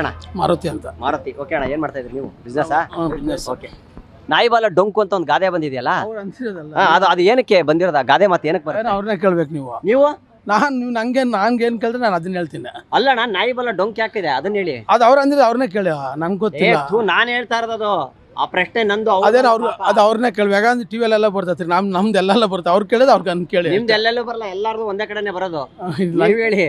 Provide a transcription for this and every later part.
ಅಣ್ಣ? ಮಾರುತಿ ಅಂತ. ಮಾರುತಿ. ಓಕೆ ಅಣ್ಣ ಏನ್ ಮಾಡ್ತಾ ಇದ್ರಿ ನೀವು? ಬಿಸ್ನೆಸ್. ಓಕೆ ನಾಯಿ ಬಾಲ ಡೊಂಕು ಅಂತ ಒಂದು ಗಾದೆ ಬಂದಿದೆಯಲ್ಲ? ಅವ್ರು ಅನ್ಸಿರೋದಲ್ಲ ಹಾ, ಅದು ಅದು ಏನಕ್ಕೆ ಬಂದಿರೋದ? ಗಾದೆ ಮತ್ತೆ ಏನಕ್ಕೆ ಬರುತ್ತೆ? ಅವ್ರನ್ನ ಕೇಳ್ಬೇಕು ನೀವು. ನೀವು? ನಾನು ನೀವು ನಂಗೆ ಏನ್ ಕೇಳಿದ್ರೆ ನಾನು ಅದನ್ನ ಹೇಳ್ತೀನಿ. ಅಲ್ಲ ಅಣ್ಣ ನಾಯಿ ಬಾಲ ಡೊಂಕ್ ಯಾಕಿದೆ? ಅದನ್ನ ಹೇಳಿ. ಅದು ಅವ್ರ ಅಂದ್ರೆ ಅವ್ರನ್ನೇ ಕೇಳಿ ಏ ಗೊತ್ತಿಲ್ಲ. ಥೂ, ನಾನ್ ಹೇಳ್ತಾ ಇರೋದು. ಆ ಪ್ರಶ್ನೆ ನಂದು ಅದೇ ಅದೇನು ಅವ್ರು ಪಾಪ. ಅದು ಅವ್ರನ್ನೇ ಕೇಳಿ ಯಾಕಂದ್ರೆ ಟಿವಿ ಎಲ್ಲ ಬರ್ತೈತಿ ನಮ್ ನಮ್ದು ಬರ್ತಾ ಬರ್ತದೆ ಅವ್ರು ಕೇಳಿದ್ರೆ ಅವ್ರಿಗೆ ಕೇಳಿ ನಿಮ್ದು ಎಲ್ಲೆಲ್ಲೂ ಬರಲ್ಲ ಎಲ್ಲಾರ್ದು ಒಂದೇ ಕಡೆನೆ ಬರೋದು. ಇಲ್ಲ, ನೀವ್ ಹೇಳಿ.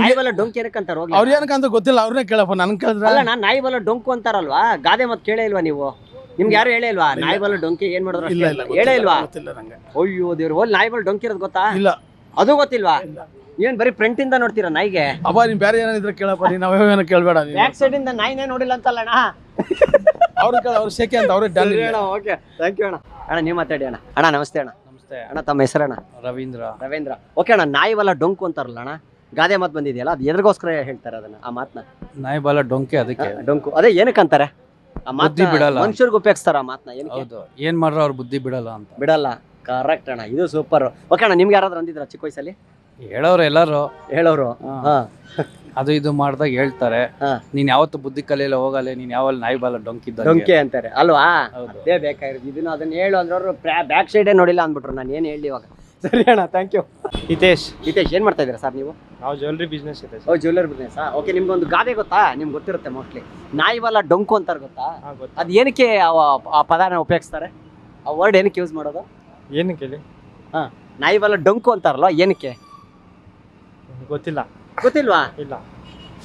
ನಾಯಿ ಬಾಲ ಡೊಂಕ್ ಏನಕ್ಕೆ ಅಂತಾರ ಹೋಗ್ಲಿ. ಅವ್ರು ಏನಕ್ಕಂತ ಗೊತ್ತಿಲ್ಲ ಅವ್ರನ್ನೇ ಕೇಳಪ್ಪ ನನ್ ಕೇಳಿದ್ರೆ? ಅಲ್ಲ ನಾನ್ ನಾಯಿ ಬಲ ಡೊಂಕು ಅಂತಾರಲ್ವಾ? ಗಾದೆ ಮತ್ ಕೇಳೇ ಇಲ್ವಾ ನೀವು? ನಿಮ್ಗೆ ಯಾರು ಹೇಳೇ ಇಲ್ವಾ? ನಾಯಿ ಬಲ ಡೊಂಕಿ ಏನ್ ಮಾಡಿದ್ರು ಇಲ್ಲ ಇಲ್ಲ ಹೇಳೇ ಇಲ್ವಾ? ಗೊತ್ತಿಲ್ಲ ನಂಗೆ. ಅಯ್ಯೋ ದೇವ್ರು ಹೋಲ್ ನಾಯಿ ಬಲ ಡೊಂಕಿ ಇರೋದು ಗೊತ್ತಾ? ಇಲ್ಲ. ಅದು ಗೊತ್ತಿಲ್ವಾ. ಏನ್ ಬರೀ ಫ್ರಂಟ್ ಇಂದ ನೋಡ್ತೀರಾ ನಾಯಿಗೆ? ಅಪ್ಪ ನೀನ್ ಬೇರೆ ಏನಾದ್ರು ಕೇಳಪ್ಪ ನೀನ್ ಏನೋ ಕೇಳಬೇಡ ನೀನು. ಬ್ಯಾಕ್ ಸೈಡ್ ಇಂದ ನಾಯಿನೇ ನೋಡಿಲ್ಲ ಅಂತಲ್ಲ ಅಣ್ಣ. ಅವ್ರು ಕೇಳ ಅವ್ರು ಶೇಕೆ ಅಂತ ಅವ್ರೇ ಡನ್ ಓಕೆ ಥ್ಯಾಂಕ್ ಯು ಅಣ್ಣ. ಅಣ್ಣ ನೀವು ಮಾತಾಡಿ ಅಣ್ಣ. ಅಣ್ಣ ನಮಸ್ತೆ ಅಣ್ಣ. ನಮಸ್ತೆ. ಅಣ್ಣ ತಮ್ಮ ಹೆಸರಣ್ಣ? ರವೀಂದ್ರ. ರವೀಂದ್ರ. ಓಕೆ ಅಣ್ಣ ನಾಯಿ ಬಲ ಡೊಂಕು ಅಂತಾರಲ್ಲ ಅಣ್ಣ. ಗಾದೆ ಮಾತು ಬಂದಿದೆಯಲ್ಲ? ಅದು ಎದ್ರಿಗೋಸ್ಕರ ಹೇಳ್ತಾರೆ ಅದನ್ನ ಆ ಮಾತನ್ನ ನಾಯಿ ಬಾಲ ಡೊಂಕೆ ಅದಕ್ಕೆ. ಡೊಂಕು. ಅದೇ ಏನಕ್ಕೆ ಅಂತಾರೆ? ಆ ಬುದ್ಧಿ ಬಿಡಲ್ಲ. ಮನುಷ್ಯರಿಗೆ ಉಪಯೋಗಿಸ್ತಾರ ಆ ಮಾತನ್ನ ಏನಕ್ಕೆ? ಹೌದು. ಏನ್ ಮಾಡ್ರ ಅವ್ರ ಬುದ್ಧಿ ಬಿಡಲ್ಲ ಅಂತ. ಬಿಡಲ್ಲ. ಕರೆಕ್ಟ್ ಅಣ್ಣ. ಇದು ಸೂಪರ್ ಓಕೆ ಅಣ್ಣ ನಿಮ್ಗೆ ಯಾರಾದ್ರೂ ಅಂದಿದ್ರ ಚಿಕ್ಕ ವಯಸ್ಸಲ್ಲಿ? ಹೇಳೋರು ಎಲ್ಲಾರು. ಹೇಳೋರು. ಹಾ. ಅದು ಇದು ಮಾಡ್ದಾಗ ಹೇಳ್ತಾರೆ. ಹಾ. ನೀನ್ ಯಾವತ್ತು ಬುದ್ಧಿ ಕಲಿಯಲ್ಲ ಹೋಗಲ್ಲ ನೀನ್ ಯಾವ ನಾಯಿ ಬಾಲ ಡೊಂಕಿದ್ದ ಡೊಂಕೆ ಅಂತಾರೆ. ಅಲ್ವಾ? ಹೌದು. ಅದೇ ಬೇಕಾಗಿರೋದು. ಇದನ್ನ ಅದನ್ನ ಹೇಳು ಅಂದ್ರೆ ಅವರು ಬ್ಯಾಕ್ ಸೈಡೇ ನೋಡಿಲ್ಲ ಅಂದ್ಬಿಟ್ರು. ನಾನು ಏನು ಹೇಳಿ ಇವಾಗ? ಸರಿ ಅಣ್ಣ ಥ್ಯಾಂಕ್ ಯು ಹಿತೇಶ್. ಹಿತೇಶ್ ಏನು ಮಾಡ್ತಾ ಇದ್ದೀರಾ ಸರ್ ನೀವು? ನಾವು ಜ್ಯುವೆಲ್ರಿ ಬಿಸ್ನೆಸ್ ಇದೆ ಓ ಜ್ಯುವೆಲ್ಲರ್ ಬಿಸ್ನೆಸ್ ಓಕೆ ನಿಮ್ಗೆ ಒಂದು ಗಾದೆ ಗೊತ್ತಾ? ನಿಮ್ಗೆ ಗೊತ್ತಿರುತ್ತೆ ಮೋಸ್ಟ್ಲಿ ನಾಯಿ ಬಲ ಡೊಂಕು ಅಂತಾರೆ ಗೊತ್ತಾ? ಅದು ಏನಕ್ಕೆ ಆ- ಆ ಪದಾನ ಉಪಯೋಗಿಸ್ತಾರೆ? ಆ ವರ್ಡ್ ಏನಕ್ಕೆ ಯೂಸ್ ಮಾಡೋದು? ಏನಕ್ಕೆ ಕೇಳಿ? ನಾಯಿ ನಾಯಿವಲ್ಲ ಡೊಂಕು ಅಂತಾರಲ್ಲ ಏನಕ್ಕೆ? ಗೊತ್ತಿಲ್ಲ. ಗೊತ್ತಿಲ್ವಾ? ಇಲ್ಲ.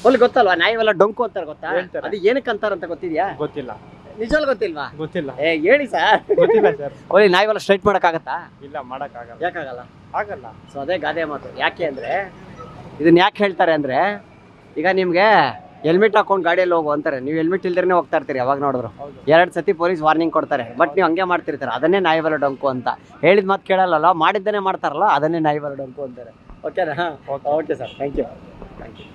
ಅಲ್ಲಿ ಗೊತ್ತಲ್ವಾ? ನಾಯಿ ಬಲ ಡೊಂಕು ಅಂತಾರೆ ಗೊತ್ತಾ? ಹೇಳ್ತಾರೆ. ಅದು ಏನಕ್ಕೆ ಅಂತಾರಂತ ಗೊತ್ತಿದ್ಯಾ? ಗೊತ್ತಿಲ್ಲ. ನಿಜವಾಗ್ಲೂ ಗೊತ್ತಿಲ್ವಾ? ಗೊತ್ತಿಲ್ಲ. ಏ ಹೇಳಿ ಸರ್ ಗೊತ್ತಿಲ್ಲ ಸರ್ ಓಲಿ ನಾಯಿ ಬಲ ಸ್ಟ್ರೈಟ್ ಮಾಡೋಕ್ಕಾಗತ್ತಾ? ಇಲ್ಲ ಮಾಡೋಕ್ಕಾಗಲ್ಲ. ಯಾಕಾಗಲ್ಲ? ಆಗಲ್ಲ. ಸೊ ಅದೇ ಗಾದೆ ಮಾತು. ಯಾಕೆ ಅಂದ್ರೆ ಇದನ್ನ ಯಾಕೆ ಹೇಳ್ತಾರೆ ಅಂದ್ರೆ, ಈಗ ನಿಮಗೆ ಹೆಲ್ಮೆಟ್ ಹಾಕೊಂಡು ಗಾಡಿಯಲ್ಲಿ ಹೋಗು ಅಂತಾರೆ. ನೀವು ಹೆಲ್ಮೆಟ್ ಇಲ್ದೇನೆ ಹೋಗ್ತಾ ಇರ್ತೀರಿ ಯಾವಾಗ ನೋಡಿದ್ರು. ಎರಡು ಸತಿ ಪೊಲೀಸ್ ವಾರ್ನಿಂಗ್ ಕೊಡ್ತಾರೆ. ಬಟ್ ನೀವು ಹಂಗೆ ಮಾಡ್ತಿರ್ತಾರೆ. ಅದನ್ನೇ ನಾಯಿ ಬಲ ಡೊಂಕು ಅಂತ. ಹೇಳಿದ ಮಾತು ಕೇಳಲ್ಲ ಮಾಡಿದ್ದನ್ನೇ ಮಾಡ್ತಾರಲ್ಲ, ಅದನ್ನೇ ನಾಯಿ ಬರೋ ಡೊಂಕು ಅಂತಾರೆ. ಓಕೆನಾ okay okay sir thank you thank you